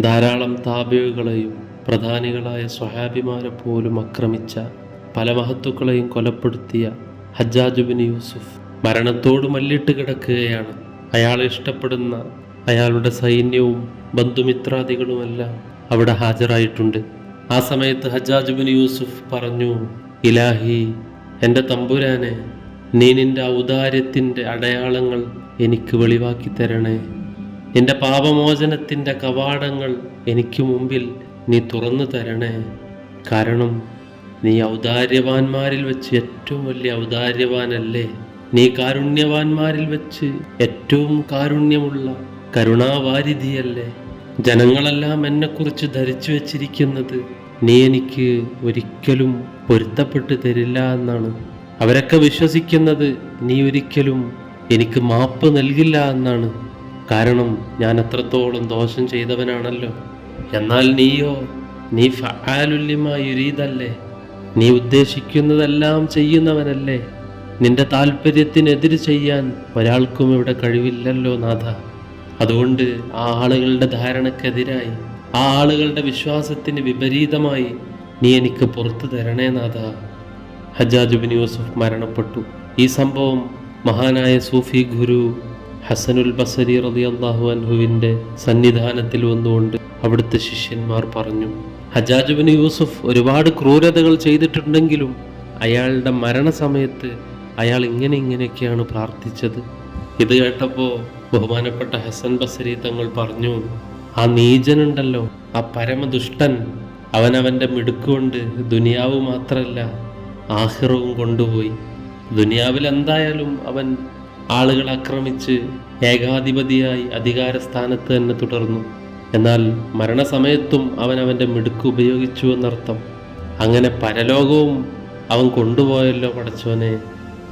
ധാരാളം താബികളെയും പ്രധാനികളായ സ്വഹാബിമാരെ പോലും ആക്രമിച്ച പല മഹത്തുക്കളെയും കൊലപ്പെടുത്തിയ ഹജ്ജാജുബിൻ യൂസുഫ്. മരണത്തോട് മല്ലിട്ട് കിടക്കുകയാണ്. അയാളെ ഇഷ്ടപ്പെടുന്ന അയാളുടെ സൈന്യവും ബന്ധുമിത്രാദികളുമെല്ലാം അവിടെ ഹാജരായിട്ടുണ്ട്. ആ സമയത്ത് ഹജ്ജാജുബിൻ യൂസുഫ് പറഞ്ഞു ഇലാഹി എന്റെ തമ്പുരാനെ നീ നിന്റെ ഔദാര്യത്തിന്റെ അടയാളങ്ങൾ എനിക്ക് വെളിവാക്കി തരണേ. നിന്റെ പാപമോചനത്തിന്റെ കവാടങ്ങൾ എനിക്ക് മുമ്പിൽ നീ തുറന്നു തരണേ. കാരണം നീ ഔദാര്യവാന്മാരിൽ വെച്ച് ഏറ്റവും വലിയ ഔദാര്യവാനല്ലേ. നീ കാരുണ്യവാന്മാരിൽ വെച്ച് ഏറ്റവും കാരുണ്യമുള്ള കരുണാവാരിധിയല്ലേ. ജനങ്ങളെല്ലാം എന്നെക്കുറിച്ച് ധരിച്ചു വച്ചിരിക്കുന്നത് നീ എനിക്ക് ഒരിക്കലും പൊരുത്തപ്പെട്ടു തരില്ല എന്നാണ്. അവരൊക്കെ വിശ്വസിക്കുന്നത് നീ ഒരിക്കലും എനിക്ക് മാപ്പ് നൽകില്ല എന്നാണ്. കാരണം ഞാൻ അത്രത്തോളം ദോഷം ചെയ്തവനാണല്ലോ. എന്നാൽ നീയോ നീ ഫാലുല്യമായുരീതല്ലേ നീ ഉദ്ദേശിക്കുന്നതെല്ലാം ചെയ്യുന്നവനല്ലേ? നിന്റെ താല്പര്യത്തിനെതിര് ചെയ്യാൻ ഒരാൾക്കും ഇവിടെ കഴിവില്ലല്ലോ നാഥ. അതുകൊണ്ട് ആ ആളുകളുടെ ധാരണക്കെതിരായി ആ ആളുകളുടെ വിശ്വാസത്തിന് വിപരീതമായി നീ എനിക്ക് പുറത്തു തരണേ നാഥ. ഹജാജുബിൻ യൂസുഫ് മരണപ്പെട്ടു. ഈ സംഭവം മഹാനായ സൂഫി ഗുരു ഹസനുൽ ബസരി റതി അള്ളാഹു അൻഹുവിന്റെ സന്നിധാനത്തിൽ വന്നുകൊണ്ട് അവിടുത്തെ ശിഷ്യന്മാർ പറഞ്ഞു ഹജാജുബിന് യൂസുഫ് ഒരുപാട് ക്രൂരതകൾ ചെയ്തിട്ടുണ്ടെങ്കിലും അയാളുടെ മരണസമയത്ത് അയാൾ ഇങ്ങനെ ഇങ്ങനെയൊക്കെയാണ് പ്രാർത്ഥിച്ചത്. ഇത് കേട്ടപ്പോൾ ബഹുമാനപ്പെട്ട ഹസൻ ബസരി തങ്ങൾ പറഞ്ഞു ആ നീചനുണ്ടല്ലോ ആ പരമദുഷ്ടൻ അവനവന്റെ മിടുക്കുകൊണ്ട് ദുനിയാവ് മാത്രമല്ല ആഹിറവും കൊണ്ടുപോയി. ദുനിയാവിൽ എന്തായാലും അവൻ ആളുകൾ ആക്രമിച്ച് ഏകാധിപതിയായി അധികാരസ്ഥാനത്ത് തന്നെ തുടർന്നു. എന്നാൽ മരണസമയത്തും അവൻ അവന്റെ മിടുക്ക് ഉപയോഗിച്ചു എന്നർത്ഥം. അങ്ങനെ പരലോകവും അവൻ കൊണ്ടുപോയല്ലോ പടച്ചോനെ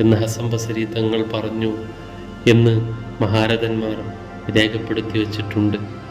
എന്ന് ഹസം ബസരി തങ്ങൾ പറഞ്ഞു എന്ന് മഹാരഥന്മാർ രേഖപ്പെടുത്തി വച്ചിട്ടുണ്ട്.